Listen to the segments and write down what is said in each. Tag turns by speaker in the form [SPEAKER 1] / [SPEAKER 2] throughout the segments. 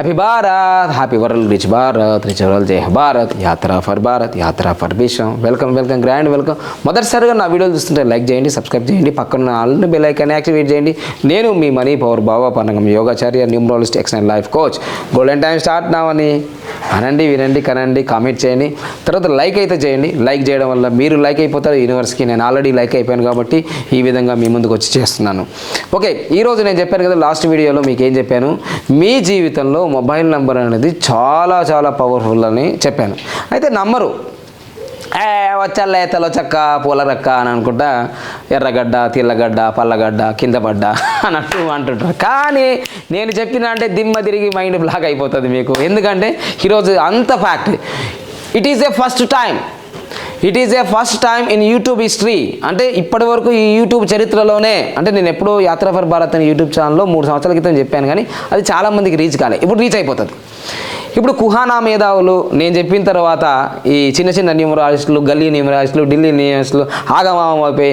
[SPEAKER 1] Happy Bharat happy world rich Bharat rich world జై భారత్ యాత్ర for Bharat యాత్ర ఫర్ విశ్వం వెల్కమ్ వెల్కమ్ గ్రాండ్ వెల్కమ్ మొదటిసారిగా నా వీడియోలు చూస్తుంటే లైక్ చేయండి సబ్స్క్రైబ్ చేయండి పక్కన ఆల్రెడీ బెల్ ఐకాన్ యాక్టివేట్ చేయండి. నేను మీ money power Baba Pannagam యోగాచార్య numerologist excellent life coach golden time start నావని అనండి వినండి కనండి కామెంట్ చేయండి. తర్వాత లైక్ అయితే చేయండి. లైక్ చేయడం వల్ల మీరు లైక్ అయిపోతారు యూనివర్స్కి నేను ఆల్రెడీ లైక్ అయిపోయాను కాబట్టి ఈ విధంగా మీ ముందుకు వచ్చి చేస్తున్నాను. ఓకే ఈరోజు నేను చెప్పాను కదా లాస్ట్ వీడియోలో మీకు ఏం చెప్పాను? మీ జీవితంలో మొబైల్ నెంబర్ అనేది చాలా చాలా పవర్ఫుల్ అని చెప్పాను. అయితే నమ్మరు. ఏ వచ్చల్లే తెల్ల చక్క పూల అని అనుకుంటా ఎర్రగడ్డ తెల్లగడ్డ పల్లగడ్డ కింద పడ్డ అన్నట్టు అంటుంటారు. కానీ నేను చెప్పిన అంటే దిమ్మ తిరిగి మైండ్ బ్లాక్ అయిపోతుంది మీకు. ఎందుకంటే ఈరోజు అంత fact it is a first time it is a first time in YouTube history అంటే ఇప్పటి వరకు ఈ యూట్యూబ్ చరిత్రలోనే అంటే నేను ఎప్పుడూ యాత్ర ఫర్ భారత్ అనే యూట్యూబ్ ఛానల్లో మూడు సంవత్సరాల క్రితం చెప్పాను కానీ అది చాలామందికి రీచ్ కాలే. ఇప్పుడు రీచ్ అయిపోతుంది. ఇప్పుడు కుహానా మేధావులు నేను చెప్పిన తర్వాత ఈ చిన్న చిన్న న్యూమరాలజిస్టులు గల్లీ న్యూమరాలజిస్టులు ఢిల్లీ న్యూమరాలజిస్టులు ఆగమాగం అయిపోయి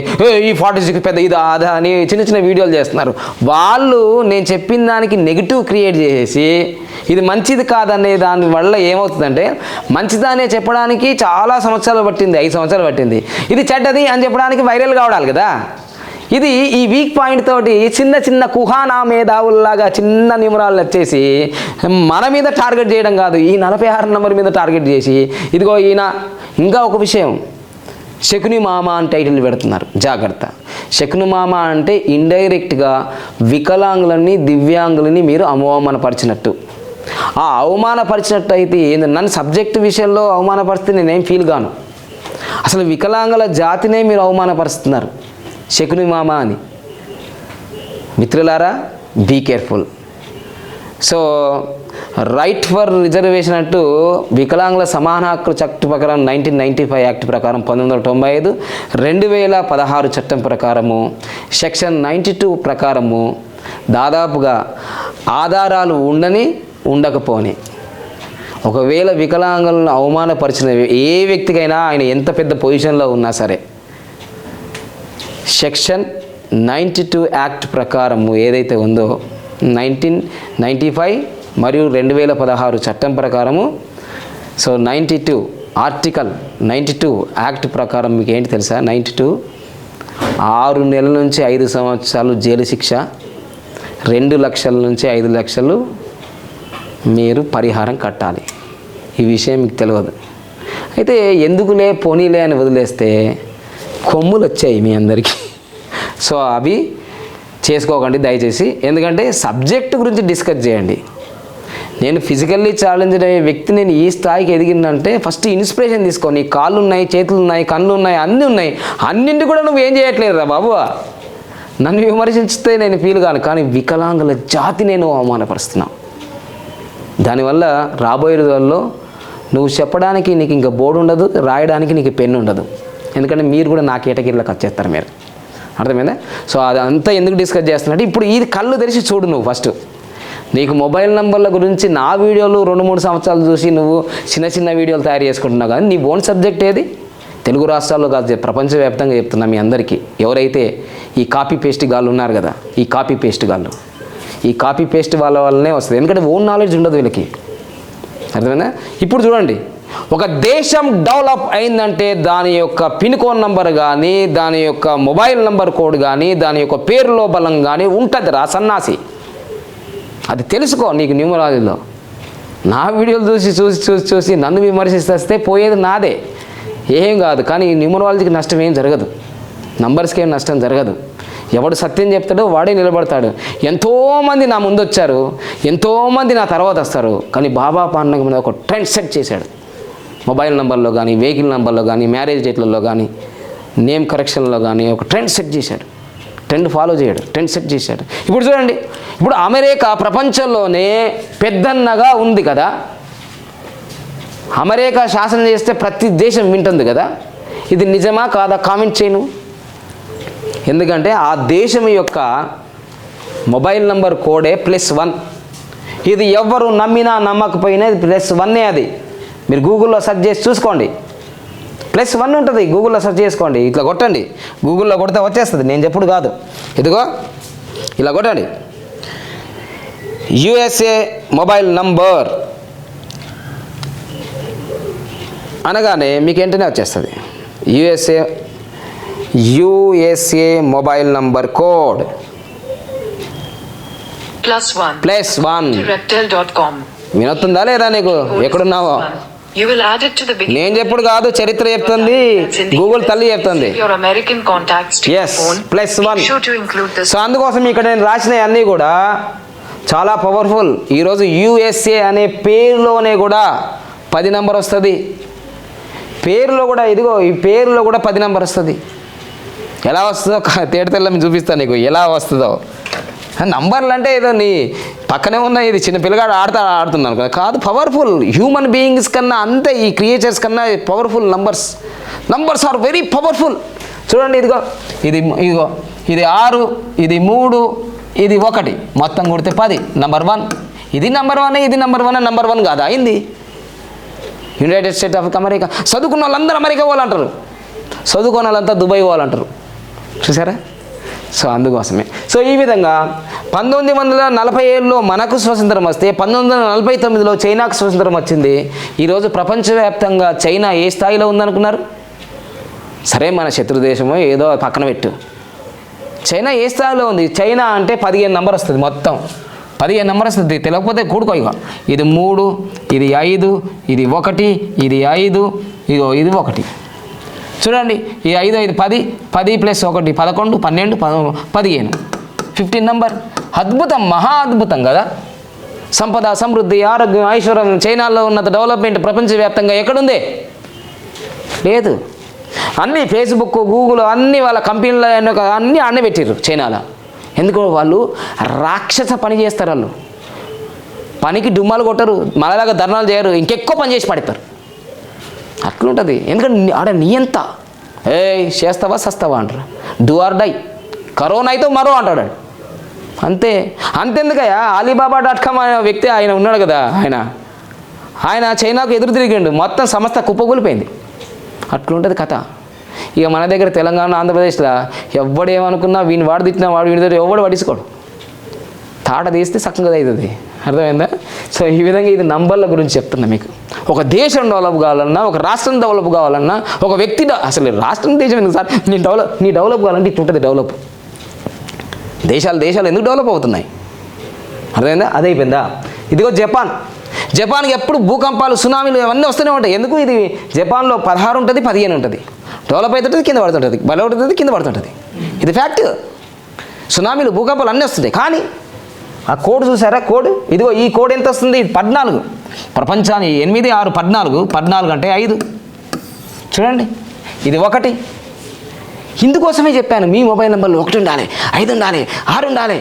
[SPEAKER 1] ఈ ఫార్టీ సిక్స్ పెద్ద ఇది అదా అని చిన్న చిన్న వీడియోలు చేస్తున్నారు. వాళ్ళు నేను చెప్పిన దానికి నెగిటివ్ క్రియేట్ చేసేసి ఇది మంచిది కాదనే దాని వల్ల ఏమవుతుందంటే మంచిదనే చెప్పడానికి చాలా సంవత్సరాలు పట్టింది ఐదు సంవత్సరాలు పట్టింది. ఇది చెడ్డది అని చెప్పడానికి వైరల్ కావడాలి కదా. ఇది ఈ వీక్ పాయింట్ తోటి చిన్న చిన్న కుహానా మేధావుల్లాగా చిన్న నిమరాలు వచ్చేసి మన మీద టార్గెట్ చేయడం కాదు ఈ నలభై ఆరు నెంబర్ మీద టార్గెట్ చేసి ఇదిగో ఈయన ఇంకా ఒక విషయం. శకుని మామ అని టైటిల్ పెడుతున్నారు. జాగ్రత్త. శకుని మామ అంటే ఇండైరెక్ట్గా వికలాంగులని దివ్యాంగులని మీరు అవమానపరిచినట్టు. ఆ అవమానపరిచినట్టు అయితే నన్ను సబ్జెక్ట్ విషయంలో అవమానపరిస్తే నేనేం ఫీల్ గాను? అసలు వికలాంగుల జాతినే మీరు అవమానపరుస్తున్నారు. శకుని మామ అని. మిత్రులారా be careful so right for reservation అంటూ వికలాంగుల సమాన హక్కుల చట్టం ప్రకారం నైన్టీన్ నైంటీ ఫైవ్ యాక్ట్ ప్రకారం పంతొమ్మిది వందల తొంభై ఐదు రెండు వేల పదహారు చట్టం ప్రకారము సెక్షన్ నైంటీ టూ ప్రకారము దాదాపుగా ఆధారాలు ఉండని ఉండకపోని. ఒకవేళ వికలాంగులను అవమానపరిచిన ఏ వ్యక్తికైనా ఆయన ఎంత పెద్ద పొజిషన్లో ఉన్నా సరే సెక్షన్ నైంటీ టూ యాక్ట్ ప్రకారము ఏదైతే ఉందో నైన్టీన్ నైంటీ ఫైవ్ మరియు రెండు వేల పదహారు చట్టం ప్రకారము so ninety two article ninety two act ప్రకారం మీకు ఏంటి తెలుసా? నైంటీ టూ ఆరు నెలల నుంచి ఐదు సంవత్సరాలు జైలు శిక్ష రెండు లక్షల నుంచి ఐదు లక్షలు మీరు పరిహారం కట్టాలి. ఈ విషయం మీకు తెలియదు. అయితే ఎందుకులే పోనీలే అని వదిలేస్తే కొమ్ములు వచ్చాయి మీ అందరికీ. సో అవి చేసుకోకండి దయచేసి. ఎందుకంటే సబ్జెక్ట్ గురించి డిస్కస్ చేయండి. నేను ఫిజికల్లీ ఛాలెంజ్డ్ అయ్యే వ్యక్తి నేను ఈ స్థాయికి ఎదిగిందంటే ఫస్ట్ ఇన్స్పిరేషన్ తీసుకో నీ కాళ్ళు ఉన్నాయి చేతులు ఉన్నాయి కళ్ళు ఉన్నాయి అన్నీ ఉన్నాయి. అన్నింటి కూడా నువ్వు ఏం చేయట్లేదు రా బాబు. నన్ను విమర్శించితే నేను ఫీల్ కాను. కానీ వికలాంగుల జాతి నేను అవమానపరుస్తున్నాను దానివల్ల రాబోయే రోజుల్లో నువ్వు చెప్పడానికి నీకు ఇంకా బోర్డు ఉండదు రాయడానికి నీకు పెన్ను ఉండదు. ఎందుకంటే మీరు కూడా నా కేటగిరీలోకి వచ్చేస్తారు మీరు. అర్థమైందా? సో అదంతా ఎందుకు డిస్కస్ చేస్తున్నట్టు ఇప్పుడు ఇది కళ్ళు తెరిచి చూడు నువ్వు ఫస్ట్ నీకు మొబైల్ నెంబర్ల గురించి నా వీడియోలు రెండు మూడు సంవత్సరాలు చూసి నువ్వు చిన్న చిన్న వీడియోలు తయారు చేసుకుంటున్నావు కానీ నీ ఓన్ సబ్జెక్ట్ ఏది? తెలుగు రాష్ట్రాల్లో కాదు ప్రపంచవ్యాప్తంగా చెప్తున్నా మీ అందరికీ. ఎవరైతే ఈ కాపీ పేస్ట్ గాళ్ళు ఉన్నారు కదా ఈ కాపీ పేస్ట్ గాళ్ళు. ఈ కాపీ పేస్ట్ వాళ్ళ వల్లనే వస్తుంది. ఎందుకంటే ఓన్ నాలెడ్జ్ ఉండదు వీళ్ళకి. అర్థమైనా ఇప్పుడు చూడండి. ఒక దేశం డెవలప్ అయిందంటే దాని యొక్క పిన్ కోడ్ నంబర్ కానీ దాని యొక్క మొబైల్ నంబర్ కోడ్ కానీ దాని యొక్క పేరులో బలం కానీ ఉంటుంది రా సన్నాసి. అది తెలుసుకో నీకు న్యూమరాలజీలో. నా వీడియోలు చూసి చూసి చూసి చూసి నన్ను విమర్శిస్తే పోయేది నాదే. ఏం కాదు కానీ న్యూమరాలజీకి నష్టం ఏం జరగదు. నంబర్స్కి ఏం నష్టం జరగదు. ఎవడు సత్యం చెప్తాడో వాడే నిలబడతాడు. ఎంతోమంది నా ముందు వచ్చారు ఎంతోమంది నా తర్వాత వస్తారు కానీ బాబా పాండగ మీద ఒక ట్రెండ్ సెట్ చేశాడు. మొబైల్ నెంబర్లో కానీ వెహికల్ నెంబర్లో కానీ మ్యారేజ్ డేట్లలో కానీ నేమ్ కరెక్షన్లో కానీ ఒక ట్రెండ్ సెట్ చేశాడు. ట్రెండ్ ఫాలో చేయడు ట్రెండ్ సెట్ చేశాడు. ఇప్పుడు చూడండి ఇప్పుడు అమెరికా ప్రపంచంలోనే పెద్దన్నగా ఉంది కదా. అమెరికా శాసనం చేస్తే ప్రతి దేశం వింటుంది కదా. ఇది నిజమా కాదా కామెంట్ చేయను. ఎందుకంటే ఆ దేశం యొక్క మొబైల్ నంబర్ కోడే ప్లస్ వన్. ఇది ఎవ్వరు నమ్మినా నమ్మకపోయినా ఇది ప్లస్ వన్నే అది. మీరు గూగుల్లో సెర్చ్ చేసి చూసుకోండి. ప్లస్ వన్ ఉంటుంది గూగుల్లో సెర్చ్ చేసుకోండి. ఇట్లా కొట్టండి. గూగుల్లో కొడితే వచ్చేస్తుంది. నేను చెప్పుడు కాదు. ఇదిగో ఇలా కొట్టండి. USA mobile number. అనగానే మీకు వెంటనే వచ్చేస్తుంది. USA USA mobile number code.
[SPEAKER 2] plus one.
[SPEAKER 1] Plus one. వినొస్తుందా లేదా నీకు? ఎక్కడున్నావో? నేను చెప్పుడు కాదు చరిత్ర చెప్తుంది. గూగుల్ తల్లి చెప్తుంది.
[SPEAKER 2] include this.
[SPEAKER 1] సో అందుకోసం ఇక్కడ నేను రాసినవి అన్నీ కూడా చాలా పవర్ఫుల్ ఈరోజు యుఎస్ఏ అనే పేరులోనే కూడా పది నెంబర్ వస్తుంది. పేరులో కూడా ఇదిగో ఈ పేరులో కూడా పది నెంబర్ వస్తుంది. ఎలా వస్తుందో తేట తెల్లని చూపిస్తాను నీకు. ఎలా వస్తుందో. నంబర్లు అంటే ఏదో నీ పక్కనే ఉన్న ఇది చిన్న పిల్లగాడు ఆడతా ఆడుతున్నాను కదా. కాదు పవర్ఫుల్ హ్యూమన్ బీయింగ్స్ కన్నా అంతే ఈ క్రియేచర్స్ కన్నా powerful numbers numbers are very powerful చూడండి ఇదిగో ఇది ఇదిగో ఇది ఆరు ఇది మూడు ఇది ఒకటి. మొత్తం కొడితే పది. నంబర్ వన్ ఇది నంబర్ వన్ ఇది నంబర్ వన్ నంబర్ వన్ కాదు. అయింది. యునైటెడ్ స్టేట్ ఆఫ్ అమెరికా చదువుకున్న వాళ్ళందరూ అమెరికా పోవాలంటారు. చదువుకున్న వాళ్ళంతా దుబాయ్ పోవాలంటారు. చూసారా? సో అందుకోసమే. సో ఈ విధంగా పంతొమ్మిది వందల నలభై ఏడులో మనకు స్వతంత్రం వస్తే పంతొమ్మిది వందల నలభై తొమ్మిదిలో చైనాకు స్వతంత్రం వచ్చింది. ఈరోజు ప్రపంచవ్యాప్తంగా చైనా ఏ స్థాయిలో ఉందనుకున్నారు? సరే మన శత్రు దేశమో ఏదో పక్కన పెట్టు. చైనా ఏ స్థాయిలో ఉంది? చైనా అంటే పదిహేను నెంబర్ వస్తుంది మొత్తం. పదిహేను నెంబర్ వస్తుంది. తెలియకపోతే కూడుకో ఇక ఇది మూడు ఇది ఐదు ఇది ఒకటి ఇది ఐదు ఇగో ఇది ఒకటి. చూడండి ఈ ఐదు ఐదు పది పది ప్లస్ ఒకటి పదకొండు పన్నెండు పద- పదిహేను. Fifteen number. అద్భుతం మహా అద్భుతం కదా? సంపద సమృద్ధి ఆరోగ్యం ఐశ్వర్యం చైనాలో ఉన్నత డెవలప్మెంట్ ప్రపంచవ్యాప్తంగా ఎక్కడుంది? లేదు. అన్నీ ఫేస్బుక్ గూగుల్ అన్నీ వాళ్ళ కంపెనీలో అన్నీ అన్నీ పెట్టారు చైనాలో. ఎందుకు వాళ్ళు రాక్షస పని చేస్తారు వాళ్ళు. పనికి డుమ్మాలు కొట్టరు మనలాగా ధర్నాలు చేయరు ఇంకెక్కువ పని చేసి పడతారు అట్లుంటుంది. ఎందుకంటే ఆడ నియంత ఏ చేస్తావా సస్తావా అంటారు. డూ ఆర్ డై కరోనా అయితే మరో అంటాడు అంతే. అంతెందుకయ్యా? అలీబాబా డాట్ కామ్ అనే వ్యక్తి ఆయన ఉన్నాడు కదా ఆయన. ఆయన చైనాకు ఎదురు తిరిగిండు. మొత్తం సంస్థ కుప్పకూలిపోయింది. అట్లుంటుంది కథ. ఇక మన దగ్గర తెలంగాణ ఆంధ్రప్రదేశ్లో ఎవడేమనుకున్నా వీని వాడు తిట్టినా వాడు వీడి దగ్గర ఎవడు పడిసుకోడు తాట తీస్తే చక్కగా అవుతుంది. అర్థమైందా? సో ఈ విధంగా ఇది నంబర్ల గురించి చెప్తున్నా మీకు. ఒక దేశం డెవలప్ కావాలన్నా ఒక రాష్ట్రం డెవలప్ కావాలన్నా ఒక వ్యక్తి అసలు రాష్ట్రం దేశం ఎందుకు సార్? నీ డెవలప్ నీ డెవలప్ కావాలంటే ఇట్లా ఉంటుంది డెవలప్. దేశాలు దేశాలు ఎందుకు డెవలప్ అవుతున్నాయి? అర్థమైందా? అదే అయిపోయిందా ఇదిగో జపాన్. జపాన్కి ఎప్పుడు భూకంపాలు సునామీలు అవన్నీ వస్తూనే ఉంటాయి. ఎందుకు ఇది? జపాన్లో పదహారు ఉంటుంది పదిహేను ఉంటుంది. డెవలప్ అవుతుంటుంది కింద పడుతుంటుంది. బలవుతుంది కింద పడుతుంటుంది. ఇది ఫ్యాక్ట్. సునామీలు భూకంపాలు అన్నీ వస్తుంటాయి కానీ ఆ కోడ్ చూసారా? కోడ్? ఇదిగో ఈ కోడ్ ఎంత వస్తుంది పద్నాలుగు. ప్రపంచాన్ని ఎనిమిది ఆరు పద్నాలుగు. పద్నాలుగు అంటే ఐదు. చూడండి. ఇది ఒకటి. ఇందుకోసమే చెప్పాను. మీ మొబైల్ నెంబర్లు ఒకటి ఉండాలి ఐదు ఉండాలి ఆరు ఉండాలి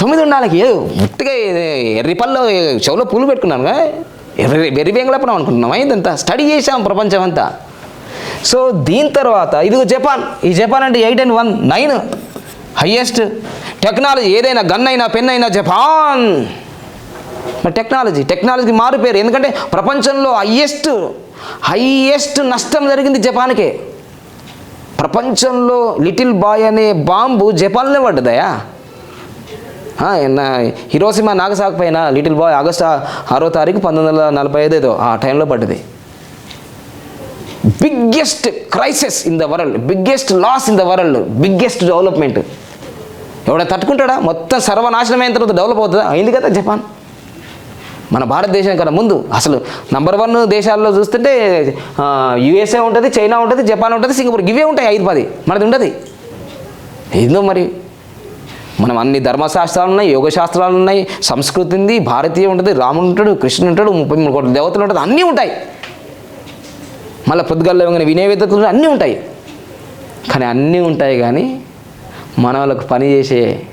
[SPEAKER 1] తొమ్మిది ఉండాలి. ఏ ఉట్టిగా ఎర్రిపల్లో చెవులో పూలు పెట్టుకున్నాను ఎర్రి బెర్రి బెంగళపడం అనుకుంటున్నాం ఇదంతా స్టడీ చేశాం ప్రపంచం అంతా సో దీని తర్వాత ఇదిగో జపాన్. ఈ జపాన్ అంటే eight and one nine. Highest technology ఏదైనా గన్ అయినా పెన్ అయినా జపాన్. మరి టెక్నాలజీ టెక్నాలజీకి మారు పేరు. ఎందుకంటే ప్రపంచంలో హయ్యెస్ట్ హయ్యెస్ట్ నష్టం జరిగింది జపాన్కే. ప్రపంచంలో లిటిల్ బాయ్ అనే బాంబు జపాన్లో పడ్డదయా హిరోసిమా నాగసాకు పైన లిటిల్ బాయ్ ఆగస్ట్ ఆరో తారీఖు పంతొమ్మిది వందల నలభై ఐదు ఆ టైంలో పడ్డది. Biggest crisis in the world biggest loss in the world biggest development. ఎవడ తట్టుకుంటాడా? మొత్తం సర్వనాశనం అయిన తర్వాత డెవలప్ అవుతుందా? అయింది కదా జపాన్. మన భారతదేశం కన్నా ముందు అసలు నంబర్ వన్ దేశాల్లో చూస్తుంటే యుఎస్ఏ ఉంటుంది చైనా ఉంటుంది జపాన్ ఉంటుంది సింగపూర్ ఇవే ఉంటాయి ఐదు పది. మనది ఉండదు. ఏందో మరి? మనం అన్ని ధర్మశాస్త్రాలు ఉన్నాయి యోగ శాస్త్రాలు ఉన్నాయి సంస్కృతి ఉంది భారతీయ ఉంటుంది రాముడు ఉంటాడు కృష్ణుడు ఉంటాడు ముప్పై మూడు కోట్ల దేవతలు ఉంటుంది అన్నీ ఉంటాయి. మళ్ళీ పొద్దుగల్లో ఏమైనా వినయ అన్నీ ఉంటాయి. కానీ అన్నీ ఉంటాయి కానీ మన వాళ్ళకు పని చేసే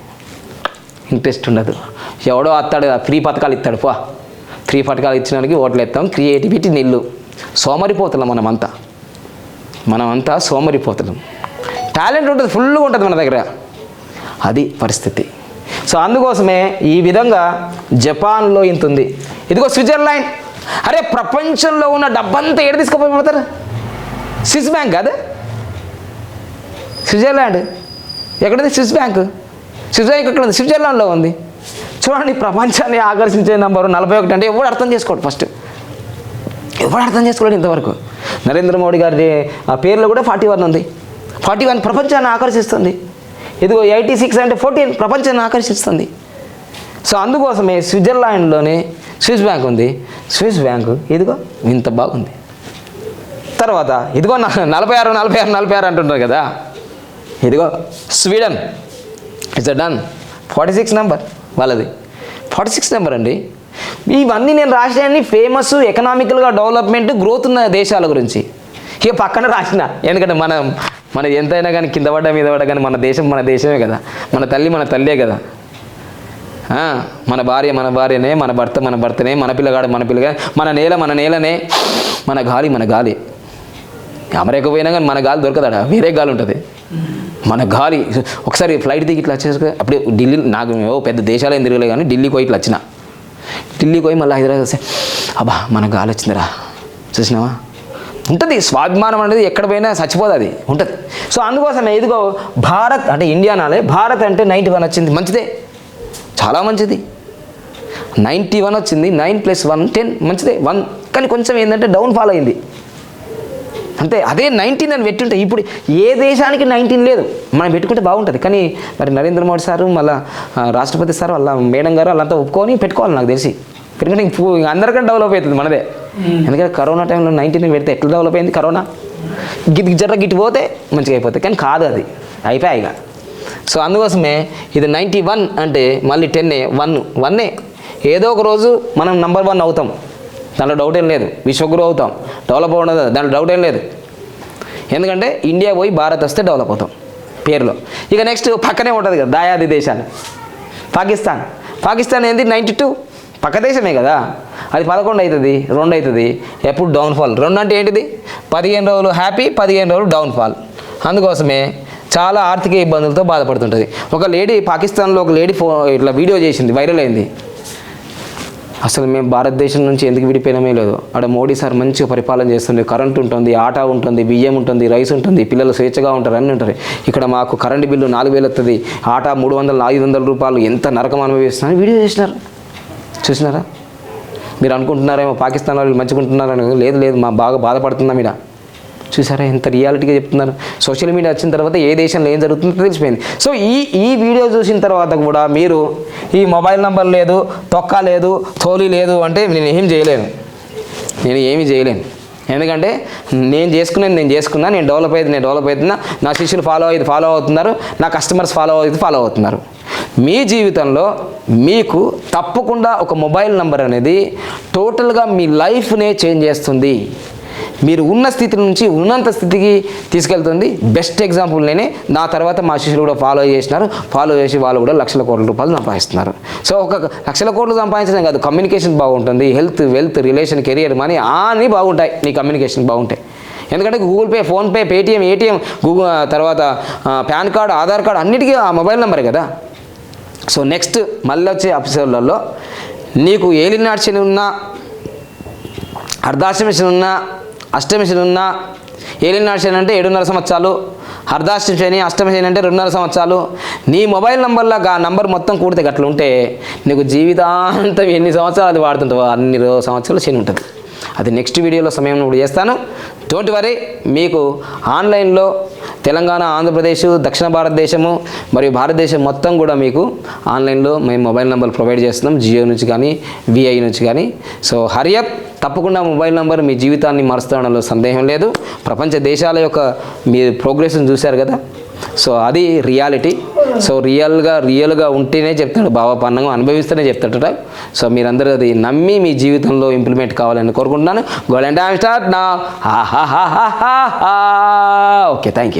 [SPEAKER 1] ఇంట్రెస్ట్ ఉండదు. ఎవడో వస్తాడు ఫ్రీ పథకాలు ఇస్తాడు పో. ఫ్రీ పథకాలు ఇచ్చినానికి ఓట్లు ఎత్తాం క్రియేటివిటీ నిల్లు. సోమరిపోతున్నాం మనమంతా. మనమంతా సోమరిపోతున్నాం టాలెంట్ ఉంటుంది ఫుల్గా ఉంటుంది మన దగ్గర. అది పరిస్థితి. సో అందుకోసమే ఈ విధంగా జపాన్లో ఇంత ఉంది. ఇదిగో స్విట్జర్లాండ్. అరే ప్రపంచంలో ఉన్న డబ్బంతా ఏడు తీసుకుపోతారు స్విస్ బ్యాంక్ కాదు? స్విట్జర్లాండ్. ఎక్కడుంది? Swiss bank. స్విస్ బ్యాంక్ ఎక్కడ ఉంది స్విట్జర్లాండ్లో ఉంది. చూడండి ప్రపంచాన్ని ఆకర్షించే నంబరు నలభై ఒకటి అంటే ఎవడు అర్థం చేసుకోడు ఫస్ట్. ఎవడు అర్థం చేసుకోలేడు ఇంతవరకు? నరేంద్ర మోడీ గారి ఆ పేర్లో కూడా ఫార్టీ వన్ ఉంది. ఫార్టీ వన్ ప్రపంచాన్ని ఆకర్షిస్తుంది. ఇదిగో ఎయిటీ సిక్స్ అంటే ఫోర్టీన్ ప్రపంచాన్ని ఆకర్షిస్తుంది. సో అందుకోసమే స్విట్జర్లాండ్లోనే స్విస్ బ్యాంక్ ఉంది. స్విస్ బ్యాంకు ఇదిగో ఇంత బాగుంది. తర్వాత ఇదిగో నా- నలభై ఆరు నలభై ఆరు నలభై ఆరు అంటుంటారు కదా. ఇదిగో Sweden. It's done forty six number వాళ్ళది. ఫార్టీ సిక్స్ నెంబర్ అండి. ఇవన్నీ నేను రాసినాన్ని ఫేమస్ ఎకనామికల్గా డెవలప్మెంట్ గ్రోత్ ఉన్న దేశాల గురించి. ఇక పక్కన రాసిన ఎందుకంటే మనం మన ఎంతైనా కానీ కింద పడ్డా మీద పడ్డా కానీ మన దేశం మన దేశమే కదా. మన తల్లి మన తల్లే కదా. మన భార్య మన భార్యనే మన భర్త మన భర్తనే మన పిల్లగాడు మన పిల్లగా మన నేల మన నేలనే మన గాలి మన గాలి. అమెరికా పోయినా కానీ మన గాలి దొరకదాడా వేరే గాలి ఉంటుంది. మన గాలి ఒకసారి ఫ్లైట్ దిగి ఇట్లా వచ్చేసరికి అప్పుడే ఢిల్లీ నాకు పెద్ద దేశాలు ఏం తిరగలే కానీ ఢిల్లీకి పోయి ఇట్లా వచ్చిన. ఢిల్లీకి పోయి మళ్ళీ హైదరాబాద్ వస్తే అబ్బా మన గాలి వచ్చిందిరా. చూసినావా? ఉంటుంది స్వాభిమానం అనేది ఎక్కడ పోయినా చచ్చిపోదు అది ఉంటుంది. సో అందుకోసమే ఇదిగో భారత్ అంటే ఇండియా నాలే భారత్ అంటే నైంటీ వన్ వచ్చింది మంచిదే. చాలా మంచిది. నైంటీ వన్ వచ్చింది నైన్ ప్లస్ వన్ టెన్ మంచిదే. వన్ కానీ కొంచెం ఏంటంటే డౌన్ ఫాల్ అయింది. అంతే అదే నైన్టీన్ అని పెట్టుంటే ఇప్పుడు ఏ దేశానికి నైన్టీన్ లేదు? మనం పెట్టుకుంటే బాగుంటుంది. కానీ మరి నరేంద్ర మోడీ సారు మళ్ళీ రాష్ట్రపతి సార్ వాళ్ళ మేడం గారు వాళ్ళంతా ఒప్పుకొని పెట్టుకోవాలి నాకు తెలిసి. ఎందుకంటే అందరికంటే డెవలప్ అవుతుంది మనదే. ఎందుకంటే కరోనా టైంలో నైన్టీన్ పెడితే ఎట్లా డెవలప్ అయింది కరోనా? గిట్ జర్ర గిట్టి పోతే మంచిగా అయిపోతుంది కానీ కాదు అది. అయిపోయాయి ఇక. సో అందుకోసమే ఇది నైంటీ వన్ అంటే మళ్ళీ టెన్నే వన్ వన్నే ఏదో ఒక రోజు మనం నంబర్ వన్ అవుతాం. దాంట్లో డౌట్ ఏం లేదు. విశ్వగురు అవుతాం. డెవలప్ అవ్వడం దాంట్లో డౌట్ ఏం లేదు. ఎందుకంటే ఇండియా పోయి భారత్ వస్తే డెవలప్ అవుతాం. పేరులో. ఇక నెక్స్ట్ పక్కనే ఉంటుంది కదా దాయాది దేశాలు. పాకిస్తాన్. పాకిస్తాన్ ఏంది? నైంటీ టూ పక్క దేశమే కదా. అది పదకొండు అవుతుంది రెండు అవుతుంది ఎప్పుడు డౌన్ఫాల్ రెండు అంటే ఏంటిది? పదిహేను రోజులు హ్యాపీ పదిహేను రోజులు డౌన్ఫాల్ అందుకోసమే చాలా ఆర్థిక ఇబ్బందులతో బాధపడుతుంటుంది. ఒక లేడీ పాకిస్తాన్లో ఒక లేడీ ఫో ఇట్లా వీడియో చేసింది వైరల్ అయింది. అసలు మేము భారతదేశం నుంచి ఎందుకు విడిపోయినామే లేదు ఆడ మోడీ సార్ మంచిగా పరిపాలన చేస్తుంది కరెంట్ ఉంటుంది ఆటా ఉంటుంది బియ్యం ఉంటుంది రైస్ ఉంటుంది పిల్లలు స్వేచ్ఛగా ఉంటారు అన్నీ ఉంటారు ఇక్కడ మాకు కరెంటు బిల్లు నాలుగు వేలు వస్తుంది ఆటా మూడు వందల ఐదు వందల రూపాయలు ఎంత నరకం అనుభవిస్తున్నారు వీడియో చేసినారు. చూసినారా? మీరు అనుకుంటున్నారేమో పాకిస్తాన్ వాళ్ళు మంచిగా ఉంటున్నారని లేదు లేదు మా బాగా బాధపడుతున్నాం ఇక్కడ చూసారా ఎంత రియాలిటీగా చెప్తున్నారు. సోషల్ మీడియా వచ్చిన తర్వాత ఏ దేశంలో ఏం జరుగుతుందో తెలిసిపోయింది. సో ఈ ఈ వీడియో చూసిన తర్వాత కూడా మీరు ఈ మొబైల్ నెంబర్ లేదు తొక్క లేదు తోలి లేదు అంటే నేను ఏం చేయలేను. నేను ఏమీ చేయలేను. ఎందుకంటే నేను చేసుకునేది నేను చేసుకున్నా నేను డెవలప్ అయ్యేది నేను డెవలప్ అవుతున్నా నా శిష్యులు ఫాలో అయ్యేది ఫాలో అవుతున్నారు నా కస్టమర్స్ ఫాలో అయ్యేది ఫాలో అవుతున్నారు. మీ జీవితంలో మీకు తప్పకుండా ఒక మొబైల్ నంబర్ అనేది టోటల్గా మీ లైఫ్నే చేంజ్ చేస్తుంది. మీరు ఉన్న స్థితి నుంచి ఉన్నంత స్థితికి తీసుకెళ్తుంది. బెస్ట్ ఎగ్జాంపుల్ నేనే. నా తర్వాత మా శిష్యులు కూడా ఫాలో చేసినారు. ఫాలో చేసి వాళ్ళు కూడా లక్షల కోట్ల రూపాయలు సంపాదిస్తున్నారు. సో ఒక లక్షల కోట్లు సంపాదించడం కాదు. కమ్యూనికేషన్ బాగుంటుంది. Health wealth relation career money అన్నీ బాగుంటాయి. నీ కమ్యూనికేషన్ బాగుంటాయి ఎందుకంటే Google pay PhonePe Paytm ATM Google తర్వాత పాన్ కార్డ్ ఆధార్ కార్డ్ అన్నిటికీ ఆ మొబైల్ నెంబరే కదా. సో నెక్స్ట్ మళ్ళీ వచ్చే ఎపిసోడ్లలో నీకు ఏలినాడ్చిన ఉన్నా అర్ధాష్టమి ఉన్నా అష్టమి శని ఉన్నా ఏలినాడు శని అంటే ఏడున్నర సంవత్సరాలు అర్ధాష్టమి శని అష్టమి శని అంటే రెండున్నర సంవత్సరాలు. నీ మొబైల్ నంబర్లో ఆ నంబర్ మొత్తం కూడితే గట్ల ఉంటే నీకు జీవితాంతం ఎన్ని సంవత్సరాలు అది వాడుతుంటావో అన్ని సంవత్సరాలు శని ఉంటుంది. అది నెక్స్ట్ వీడియోలో సమయం ఇప్పుడు చేస్తాను. డోంట్ వరీ మీకు ఆన్లైన్లో తెలంగాణ ఆంధ్రప్రదేశ్ దక్షిణ భారతదేశము మరియు భారతదేశం మొత్తం కూడా మీకు ఆన్లైన్లో మేము మొబైల్ నెంబర్ ప్రొవైడ్ చేస్తున్నాం. జియో నుంచి కానీ విఐ నుంచి కానీ. సో హరియప్ తప్పకుండా మొబైల్ నెంబర్ మీ జీవితాన్ని మారుస్తుండడంలో సందేహం లేదు. ప్రపంచ దేశాల యొక్క మీ ప్రోగ్రెస్ని చూశారు కదా? సో అది రియాలిటీ. సో రియల్గా రియల్గా ఉంటేనే చెప్తాడు భావపన్నంగా అనుభవిస్తేనే చెప్తాడట సో మీరందరూ అది నమ్మి మీ జీవితంలో ఇంప్లిమెంట్ కావాలని కోరుకుంటున్నాను. గోల్ అండ్ స్టార్ట్ నా ఓకే థ్యాంక్ యూ